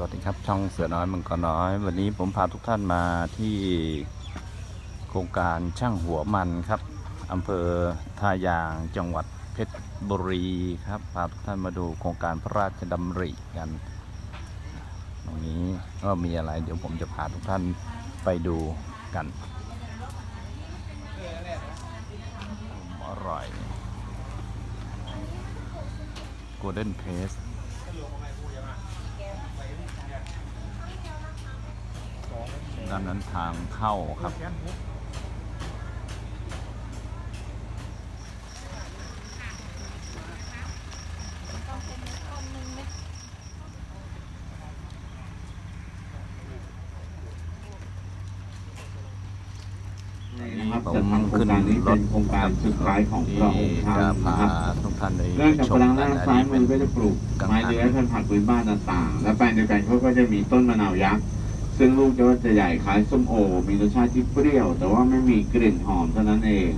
วัสดีครับช่องเสือน้อยมังกรน้อย วันนี้ผมพาทุกท่านมาที่โครงการช่างหัวมันครับอำเภอท่ายางจังหวัดเพชรบุรีครับพาทุกท่านมาดูโครงการพระราชดำริกัน ตรงนี้ก็มีอะไร เดี๋ยวผมจะพาทุกท่านไปดูกันอร่อย Golden Paste านนั้นทางเข้าครับ นะครับผมจะทำโครขึ้งนการนี้รเป็ถนโครงการสุดท้ายของพระองค์ท่านจะพานะครับทุกท่านไปเริ่มจากชพมลังกัด้านนอันซ้ายนี้มืเป็นอก็จะปลูกกังหันไม้เลื้อยพันธุ์ผักพื้นบ้านต่างๆ และแปลงเดียวกันเขาก็จะมีต้นมะนาวยักษ์ ซึ่งลูกจะจะใหญ่คล้ายส้มโอ มีรสชาติที่เปรี้ยว แต่ว่าไม่มีกลิ่นหอมเท่านั้นเอง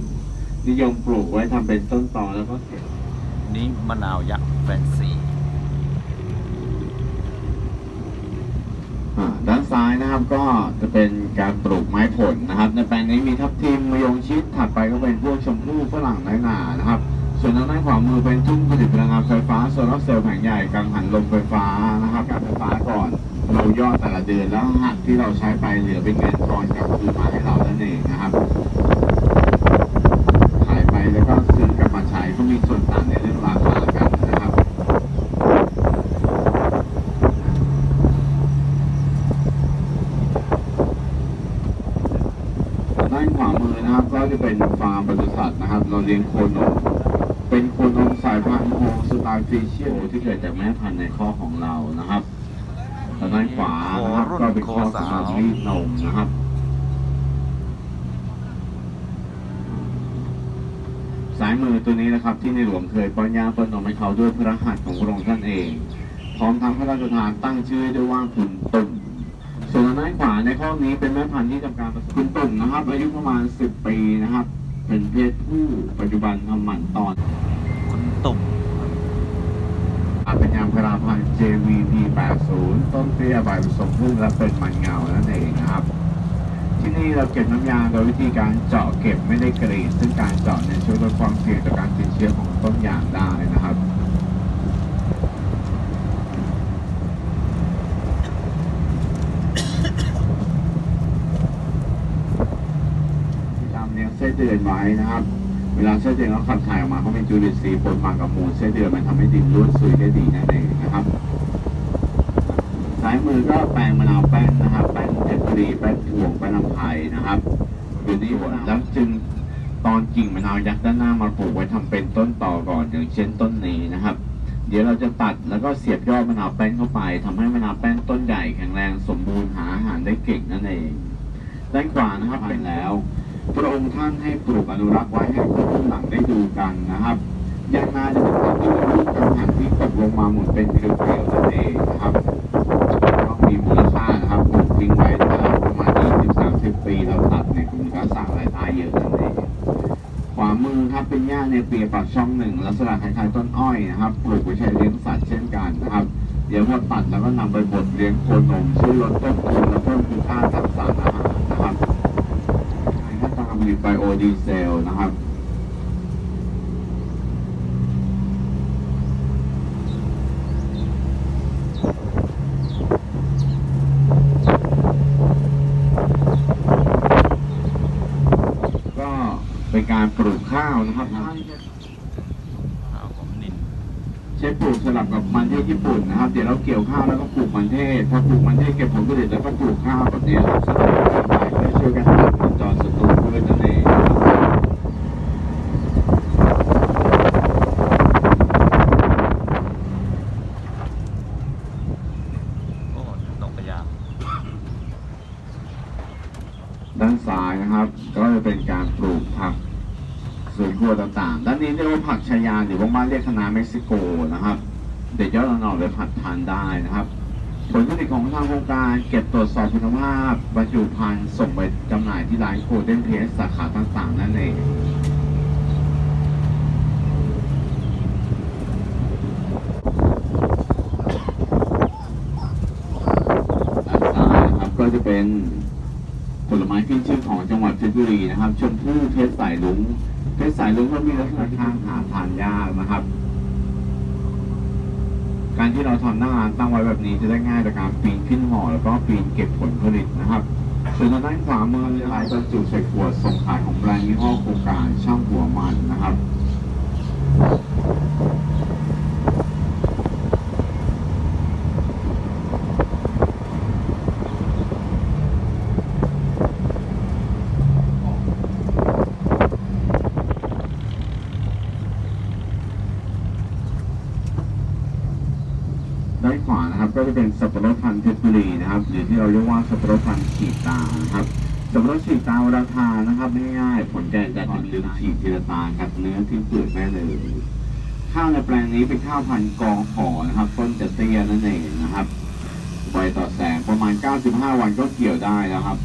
นิยมปลูกไว้ทำเป็นต้นตอแล้วก็เก็บนี่มะนาวยักษ์แฟนซีอ่าด้านซ้ายนะครับก็จะเป็นการปลูกไม้ผลนะครับ ในแปลงนี้มีทับทิมมะยงชิดถัดไปก็เป็นพวกชมพู่ฝรั่งน้อยหนานะครับ ส่วนทางด้านขวามือเป็นทุ่งผลิตพลังงานไฟฟ้าโซลาร์เซลล์แผงใหญ่กังหันลมไฟฟ้านะครับการไฟฟ้าก่อน เรายอดแต่ละเดือนแล้วหักที่เราใช้ไปเหลือเป็นเงินทอนกลับคืนมาให้เรานั่นเองนะครับขายไปแล้วก็ซื้อกลับมาใช้ก็มีส่วนต่างในเรื่องราคากันนะครับ ด้านขวามือนะครับ ก็จะเป็นฟาร์มปศุสัตว์นะครับ เราเลี้ยงโคนมเป็นโคนมสายพันธุ์โฮสไตล์ฟิเชียลที่เกิดจากแม่พันธุ์ในข้อของเรานะครับ ทางด้านขวานะครับก็เป็นข้อสำหรับรีดนมนะครับสายมือตัวนี้นะครับที่ในหลวงเคยป้อนยาป้อนนมให้เขาด้วยพระหัตถ์ของพระองค์ท่านเอง พร้อมทั้งพระราชทานตั้งชื่อให้ด้วยว่าคุณตุ่มส่วนทางด้านขวาในข้อนี้เป็นแม่พันธุ์ที่ทำการผสมคุณตุ่มนะครับ อายุประมาณ 10 ปีนะครับ เป็นเพศผู้ปัจจุบันทำหมันตอน คุณตุ่มอา เป็นยางพราพันธ์ JVP 80 ต้นเตี้ยใบผสมพึ่งและเป็นมันเงานั่นเองนะครับ ที่นี่เราเก็บน้ำยางโดยวิธีการเจาะเก็บไม่ได้กรีด ซึ่งการเจาะเนี่ยช่วยลดความเสี่ยงต่อการติดเชื้อของต้นยางได้นะครับที่ทำเลี้ยงไส้เดือนไว้นะครับ เวลาไส้เดือนเขาขับถ่ายออกมาเขาเป็นจุลินทรีย์ปนมากับมูลไส้เดือนมันทำให้ดินร่วนซุยได้ดีนั่นเองนะครับซ้ายมือก็แปลงมะนาวแป้นนะครับ แป้นเพชรบุรีแป้นถ่วงแป้นลำไผ่นะครับอยู่นี่แล้วจึงตอนกิ่งมะนาวยักษ์ด้านหน้ามาปลูกไว้ทำเป็นต้นต่อก่อนอย่างเช่นต้นนี้นะครับ เดี๋ยวเราจะตัดแล้วก็เสียบยอดมะนาวแป้นเข้าไปทำให้มะนาวแป้นต้นใหญ่แข็งแรงสมบูรณ์หาอาหารได้เก่งนั่นเองด้านขวานะครับเป็นแล้ว พระองค์ท่านให้ปลูกอนุรักษ์ไว้ให้คนรุ่นหลังได้ดูกันนะครับยางนาจะเป็นต้นที่มีลูกกังหันที่ตกลงมาหมุนเป็นเกลียวๆนั่นเองนะครับก็มีมูลค่านะครับปลูกทิ้งไว้นะครับประมาณ20-30 ปีเราตัดเนี่ยคุณก็สร้างรายได้เยอะนั่นเองขวามือครับเป็นหญ้าในเปียปากช่องหนึ่งลักษณะคล้ายๆต้นอ้อยนะครับปลูกไว้ใช้เลี้ยงสัตว์เช่นกันนะครับเดี๋ยวพอตัดแล้วก็นำไปบดเลี้ยงโคนมช่วยลดต้นทุนและเพิ่มคุณค่าทางสารอาหารนะครับ ถ้าตา มมีไบโอดีเซลนะครับก็เป็นการปลูกข้าวนะครับอ้าวผมนินใช้ปลูกสลับกับมันเทศญี่ปุ่นนะครับ เดี๋ยวเราเกี่ยวข้าวแล้วก็ปลูกมันเทศพอปลูกมันเทศเก็บผลผลิตแล้วก็ปลูกข้าวแบบนี้ครับสลับกันไปเพื่อ ช่วยกันตัดวงจรศัตรูพืชนั่นเองนะครับโอ้ตกกระยางด้านซ้ายนะครับ ก็จะเป็นการปลูกผักสวนครัวต่างๆ ด้านนี้เรียกว่าผักชายาหรือว่าบ้านเรียกคณะเม็กซิโกนะครับ เด็ดยอดอ่อนๆไปผัดทานได้นะครับ ผลผลิตของทางโครงการเก็บตรวจสอบคุณภาพบรรจุภัณฑ์ส่งไปจำหน่ายที่ร้านโคเดนเพสสาขาต่างๆ นั่นเองก็จะเป็นผลไม้ขึ้นชื่อของจังหวัดเพชรบุรีนะครับ ชมพู่เพชรสายลุงเพชรสายลุงก็มีลักษณะทางหาทานยากนะครับ การที่เราทำหน้าร้านตั้งไว้แบบนี้จะได้ง่ายต่อการปีนขึ้นห่อแล้วก็ปีนเก็บผลผลิตนะครับส่วนทางด้านขวามือหลายบรรจุใส่ขวดส่งขายของแบรนด์ยี่ห้อโครงการช่างหัวมันนะครับ ด้านขวานะครับก็จะเป็นสับปะรดพันธุ์เพชรบุ รือที่เราเรียกว่าสับปะรดพันฉีกตานะครับสับปะรดฉีกตาเวลาทานนะครับง่ายๆผลจะจะเป็นลึกฉีกทีละตาครับเนื้อที่เปลือกแม่เลยข้าวในแปลงนี้เป็นข้าวพันกองขอนะครับต้นจะเตี้ยนั่นเองนะครับใบต่อแสงประมาณ 95 วันก็เกี่ยวได้แล้วครับ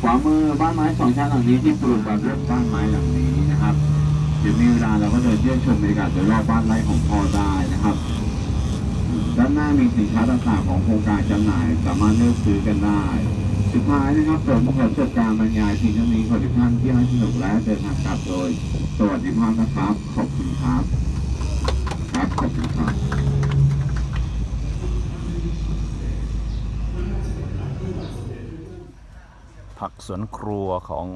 ขวามือบ้านไม้สองชั้นหลังนี้ที่ปลูกแบบเริ่มบ้านไม้หลังนี้นะครับเดี๋ยวมีเวลาเราก็เดินเยี่ยมชมบรรยากาศโดยรอบบ้านไร่ของพ่อได้นะครับานหน้ามีสินค้าต่างๆของโครงการจำหน่าย สามารถเลือกซื้อกันได้ สุดท้ายนะครับผมขอจบการบรรยายเพียงเท่นี้ขอให้ทุกท่านที่ให้สนุกและเดินทางกลับโดย สวัสดีภาพนะครับ ขอบคุณครับ ครับขอบคุณครับผักสวนครัวของ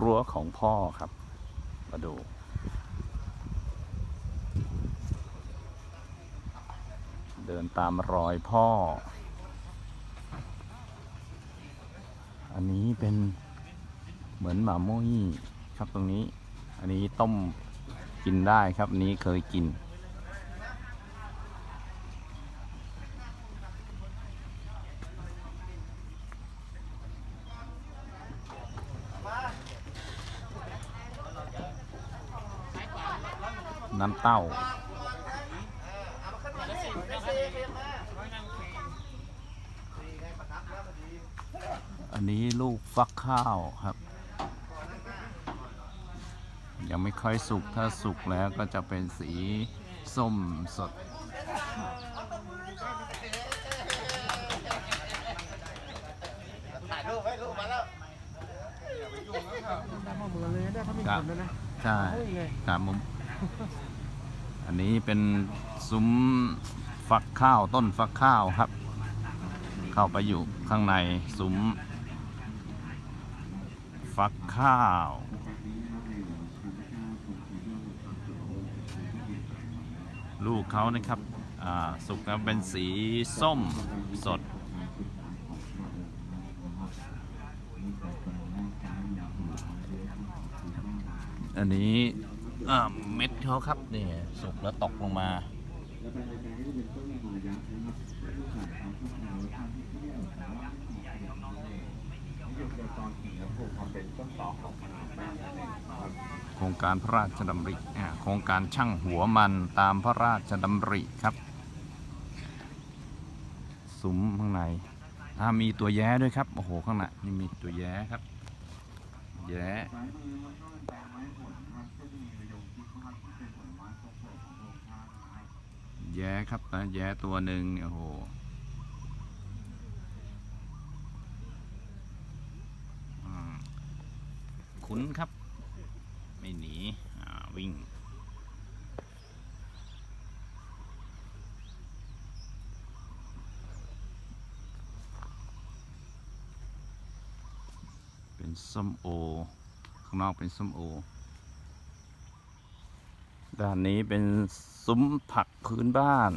รั้วของพ่อครับ มาดู เดินตามรอยพ่อ อันนี้เป็นเหมือนหมามุ้ยครับตรงนี้ อันนี้ต้มกินได้ครับนี้เคยกิน น้ำเต้า อันนี้ลูกฟักข้าวครับ ยังไม่ค่อยสุก ถ้าสุกแล้วก็จะเป็นสีส้มสดได้ข้อมูลเลยได้เขามีครัคบนแล้วนะใช่เฮ้ยไงครับผมอันนี้เป็นซุ้ม ฟักข้าวต้นฟักข้าวครับ เข้าไปอยู่ข้างในซุ้มฟักข้าว ลูกเขานะครับสุกแล้วเป็นสีส้มสด อันนี้เม็ดเขาครับนี่สุกแล้วตกลงมา โครงการพระราชดำริโครงการช่างหัวมันตามพระราชดำริครับซุ้มข้างในอ่ามีตัวแย้ด้วยครับ โอ้โห ข้างในนี่มีตัวแย้ครับ แย้ แย้ครับนะแย้ตัวหนึ่งโอ้โหอืมคุ้นครับ ไม่หนีวิ่งเป็นส้มโอ ข้างนอกเป็นส้มโอ ด้านนี้เป็นซุ้มผักพื้นบ้าน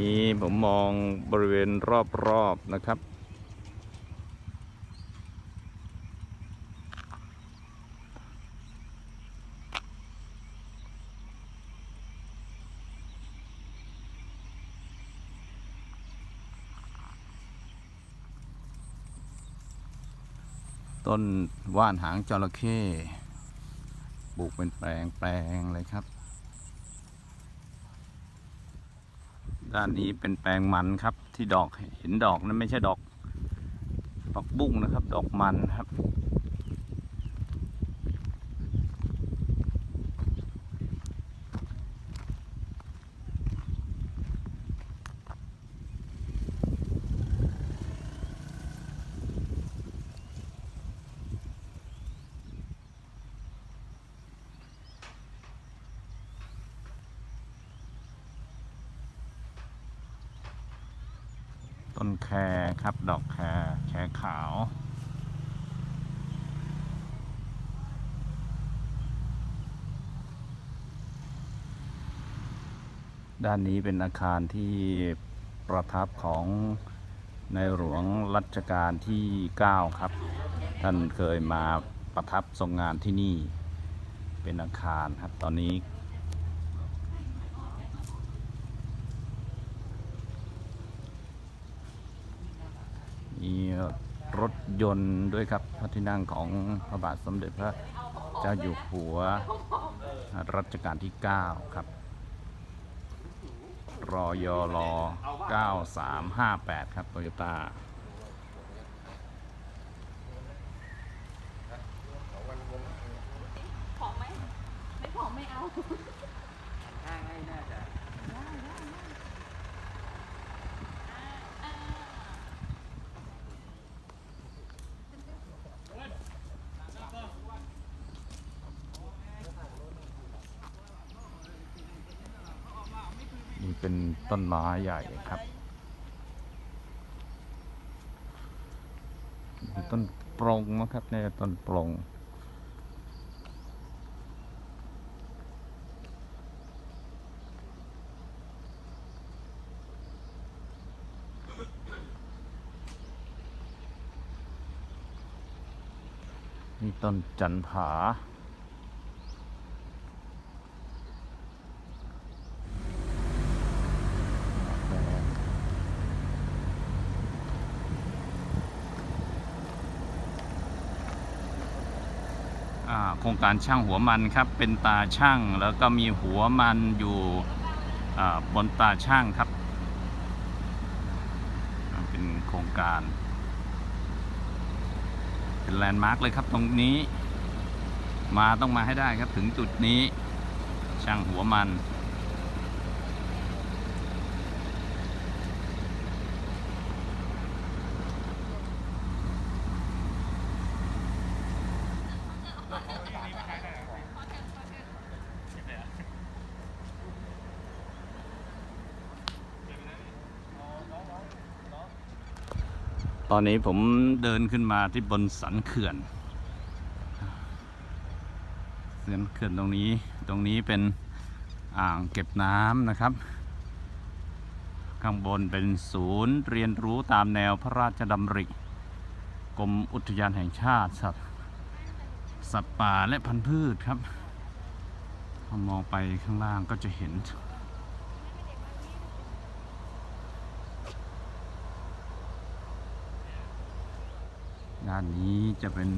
นี้ผมมองบริเวณรอบๆนะครับ ต้นว่านหางจระเข้ปลูกเป็นแปลงแปลงเลยครับ ด้านนี้เป็นแปลงมันครับ ที่ดอกเห็นดอกนั้นไม่ใช่ดอกดอกบุ้งนะครับ ดอกมันครับ ต้นแครครับ ดอกแครแครขาว ด้านนี้เป็นอาคารที่ประทับของในหลวงรัชกาลที่ 9 ครับ ท่านเคยมาประทับทรงงานที่นี่เป็นอาคารครับตอนนี้ มี รถยนต์ด้วยครับพระที่นั่งของพระบาทสมเด็จพระเจ้าอยู่หัวรัชกาลที่ 9 ครับ รอยอรอ9358 ครับโตโยต้าผอมไหมไม่ผอมไม่เอา ห้างให้น่าจะ ได้ได้ได้อ่าอ่า นี่ เป็นต้นไม้ใหญ่ครับ ต้นปรงนะครับเนี่ยต้นปรงนี่ต้นจันผา ตาโครงการช่างหัวมันครับ เป็นตาช่างแล้วก็มีหัวมันอยู่บนตาช่างครับ เป็นโครงการ เป็นแลนด์มาร์กเลยครับตรงนี้ มาต้องมาให้ได้ครับถึงจุดนี้ช่างหัวมัน ตอนนี้ผมเดินขึ้นมาที่บนสันเขื่อนสันเขื่อนตรงนี้ ตรงนี้เป็นอ่างเก็บน้ำนะครับ ข้างบนเป็นศูนย์เรียนรู้ตามแนวพระราชดำริ กรมอุทยานแห่งชาติสัตว์สัตว์ป่าและพันธุ์พืชครับพอมองไปข้างล่างก็จะเห็น ด้านนี้จะเป็น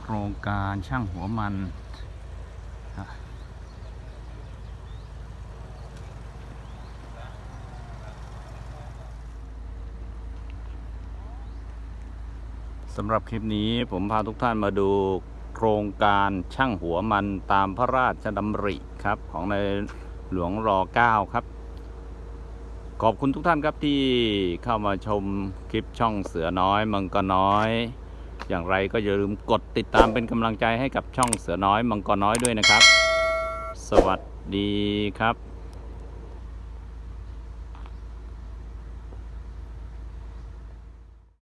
โครงการช่างหัวมัน สำหรับคลิปนี้ผมพาทุกท่านมาดูโครงการช่างหัวมันตามพระราชดำริครับ ของในหลวงรอ9ครับ ขอบคุณทุกท่านครับที่เข้ามาชมคลิปช่องเสือน้อยมังกรน้อย อย่างไรก็อย่าลืมกดติดตามเป็นกำลังใจให้กับช่องเสือน้อยมังกรน้อยด้วยนะครับ สวัสดีครับ